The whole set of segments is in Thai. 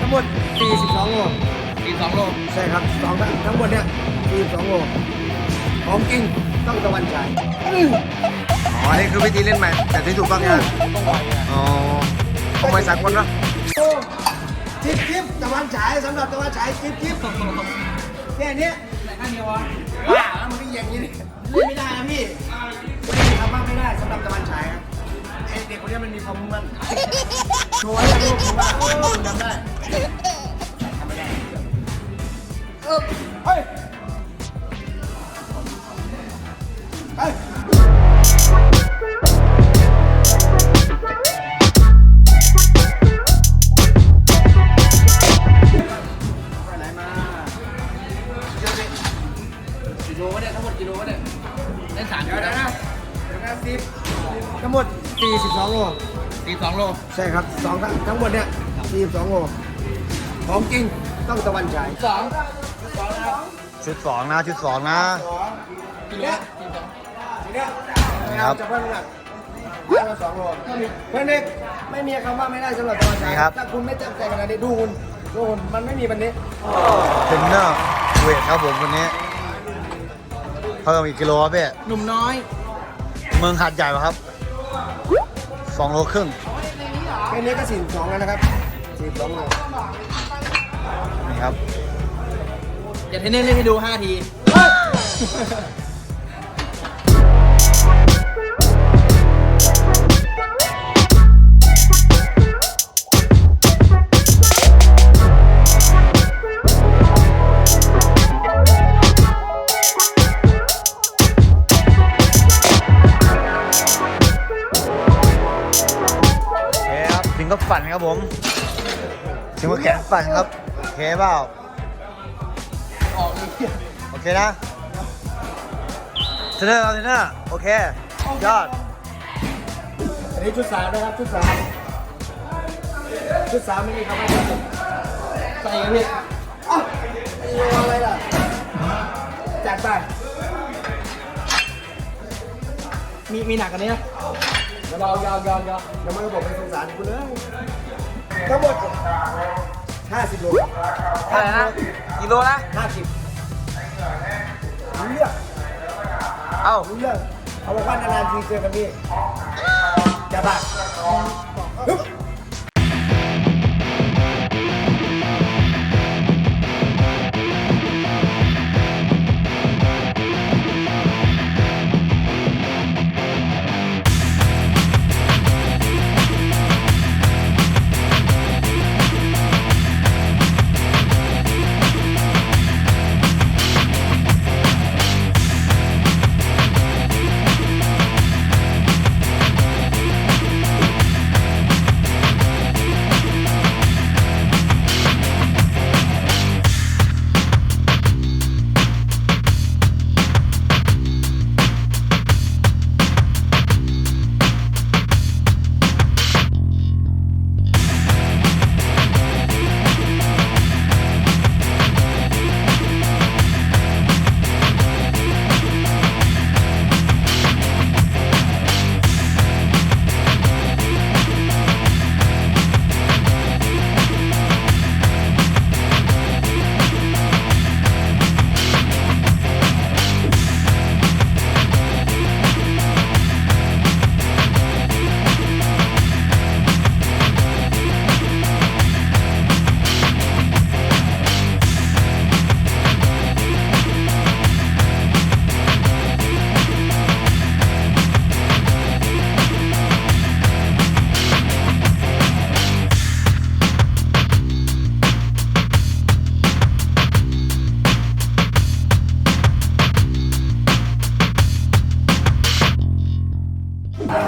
ทั้งหมด 42โลสี่สองโลใช่ครับสองทั้งทั้งหมดเนี่ย42โลของจริงต้องตะวันฉายอ๋อ นี่คือวิธีเล่นใหม่แต่ที่ถูกต้องนะอ๋อขโมยสากลเนาะโอ้จิ๊บจิ๊บตะวันฉายสำหรับตะวันฉายจิ๊บจิ๊บแค่เนี้ยแต่ข้างเดียววะว้าแล้วมันก็อย่างนี้นี่เล่นไม่ได้นะพี่ไม่ได้ทำบ้างไม่ได้สำหรับตะวันฉายครับ ไอเด็กคนเนี้ยมันมีความมุ่งมั่นโชว์ให้ โลใช่ครับสองทั้งทั้งหมดเนี่ย42โลของจริงต้องตะวันฉายสองชุดสองนะชุดสองนะทีเนี้ยทีเนี้ยครับ จะเพิ่มน้ำหนักเพิ่มมาสองโลเพื่อนเด็กไม่มีคำว่าไม่ได้สำหรับตะวันฉายนี่ครับ ถ้าคุณไม่จำใจขนาดนี้ดูคุณดูคุณมันไม่มีวันนี้เทรนเนอร์เวทครับผมวันนี้เพิ่มอีกกิโลครับพี่หนุ่มน้อย เมืองหาดใหญ่ปะครับสองโลครึ่ง แค่นี้ก็42แล้วนะครับ42โลนี่ครับ เดี๋ยวเทนเนอร์เล่นให้ดูห้าที ถึงก็แขนฝันครับ โอเคเปล่าออกอีกโอเคนะเทรนเนอร์ครับเทรนเนอร์โอเค ยอด อันนี้ชุดสามนะครับชุดสามชุดสามไม่มีคำว่าใส่กันพี่อ้าวไอ้โลอะไรล่ะจัดไปมีมีหนักกว่านี้นะยาวยาวยาวยาวยังไม่ระบบเป็นสงสารคุณเลยทั้งหมด 50 โลเท่าไหร่นะกิโลนะ50รู้เรื่องเอ้ารู้เรื่องเขาบอกว่านานๆทีเจอกันนี่จะบ้าฮึบ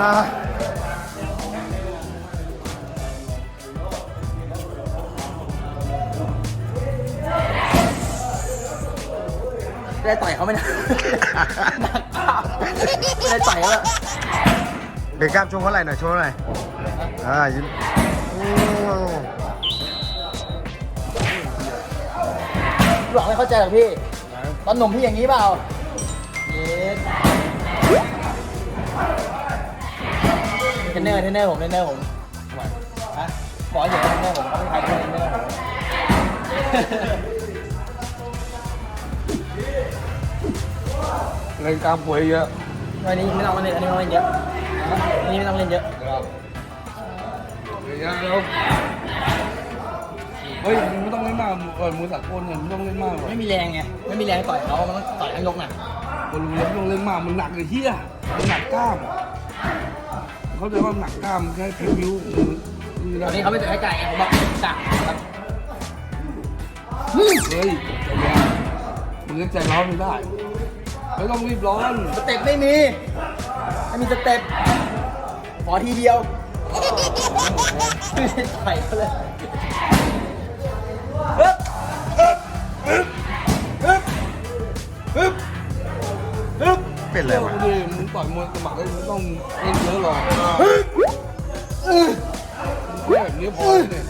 ไม่ได้ต่อยเขาไม่ได้หนักเปล่าไม่ได้ต่อยเขาอะเบรกกล้ามช่วงเท่าไหร่หน่อยช่วงเท่าไหร่อ่ายิ้มโอ้หลอกไม่เข้าใจหรอกพี่ ตอนหนุ่มพี่อย่างนี้เปล่า นเนอร์เทรนเนอร์ผมเทรนเนอร์ผมฮะบอกเฉยๆแม่ผมเขาไม่ใครด้วยไม่ได้ผมเล่นกล้างป่วยเยอะวันนี้ไม่ต้องเล่นอันนี้ไม่ต้องเล่นเยอะอันนี้ไม่ต้องเล่นเยอะเยอะแล้วเฮ้ยมึงไม่ต้องเล่นมากเออมือสากลเนี่ยไม่ต้องเล่นมากหรอกไม่มีแรงไงไม่มีแรงต่อยเขามันต้องต่อยทั้งยกน่ะคนรู้แล้วไม่ต้องเล่นมากมันหนักเลยเฮียมันหนักกล้าม เขาใจว่าหนักกล้ามแค่พิ้วมือตอนนี้เขาไม่ต่อยให้ไก่ไงผมบอกจักครับเฮ้ยใจเย็นมึงก็ใจร้อนไม่ได้ไม่ต้องรีบร้อนสเต็ปไม่มีไม่มีสเต็ปขอทีเดียวไม่ได้ต่อยเขาเลยฮึบฮึบฮึบฮึบฮึบฮึบเป็นไรเรื่องวะนี้มึง ต่อยมวยสมัครได้ไม่ต้องเล่นเยอะหรอกแค่แบบนี้พอเนี่ย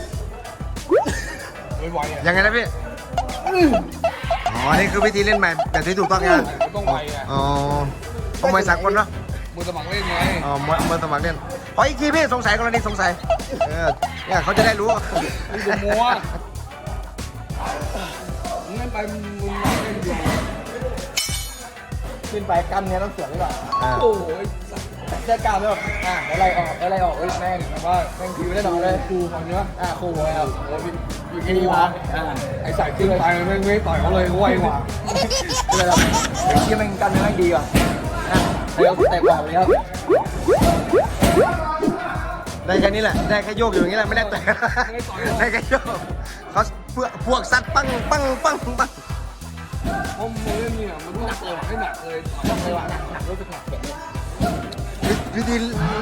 ไม่ไหวอะยังไงนะพี่ อ๋อ นี่คือวิธีเล่นใหม่แต่ที่ถูกต้องนะไม่ต้องไวอะ อ๋อเอามวยสากลเนาะมวยสมัครเล่นไง อ๋อมวยมวยสมัครเล่นขออีกทีพี่สงสัยกรณีสงสัย เออเนี่ยเขาจะได้รู้มึงดูมัวมึงเล่นไปมึงมึงเล่นดี ขึ้นไปกล้ามเนื้อต้องเสือกไว้ก่อนอ่า โอ้ยแค่กล้ามแล้วอะแล้วไล่ออกแล้วไล่ออกเอ้ยแม่งแบบว่าแม่งคิวแน่นอนเลยกูฟังเนี้ยอะคู่มวยครับโอ้ยอยู่ที่นี่วะอ่าไอ้สายขึ้นไปไม่ไม่ต่อยเขาเลยไวกว่าก็เลยแบบเดี๋ยวที่มันกล้ามเนื้อแม่งดีกว่าอะเดี๋ยวเตะบอลเลยครับ ได้แค่นี้แหละ ได้แค่โยกอยู่อย่างนี้แหละ ไม่ได้แต่ได้แค่โยกเขาพวกพวกซัดปังปังปังปัง เพราะมึงเล่นเนี่ยมันหนักเลยให้หนักเลยบอกเลยว่าหนักหนักรู้สึกหนักเข็นเลยวิธี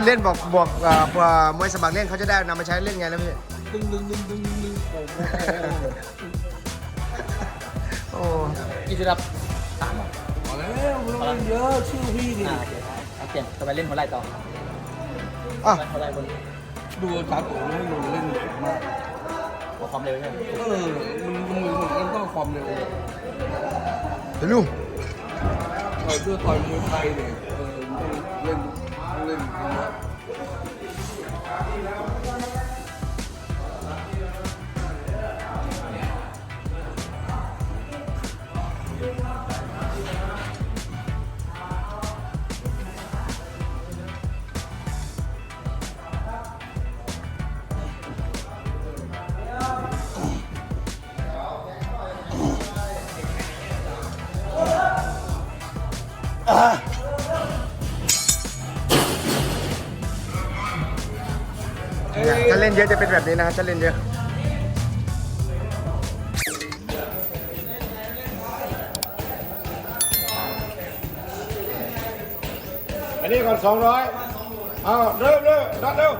เล่นบอกบอกอ่าอ่ามวยสมัครเล่นเขาจะได้นำมาใช้เล่นไงนะพี่ดึงดึงดึงดึงดึงโอ้โหโอ้กี่จุดครับสามอะพอแล้วไม่ต้องเล่นเยอะชื่อพี่ดิอ่าโอเคเอาเปลี่ยนจะไปเล่นหัวไหล่ต่ออะหัวไหล่บนดูตาโตไม่ให้ดูเล่นมาก หัวความเร็วใช่ไหมเออมึงมึงมึงต้องความเร็วเดี๋ยวลูกเออเพื่อต่อยมวยไทยเนี่ยเออต้องเล่นต้องเล่นอย่างเงี้ยเนี่ยถ้าเล่น ยอะจะเป็นแบบนี้นะครับถ้าเล่นเยอะอันนี้ก่อนสองร้อยเอาเริ่มเริ่มนัดเร็ว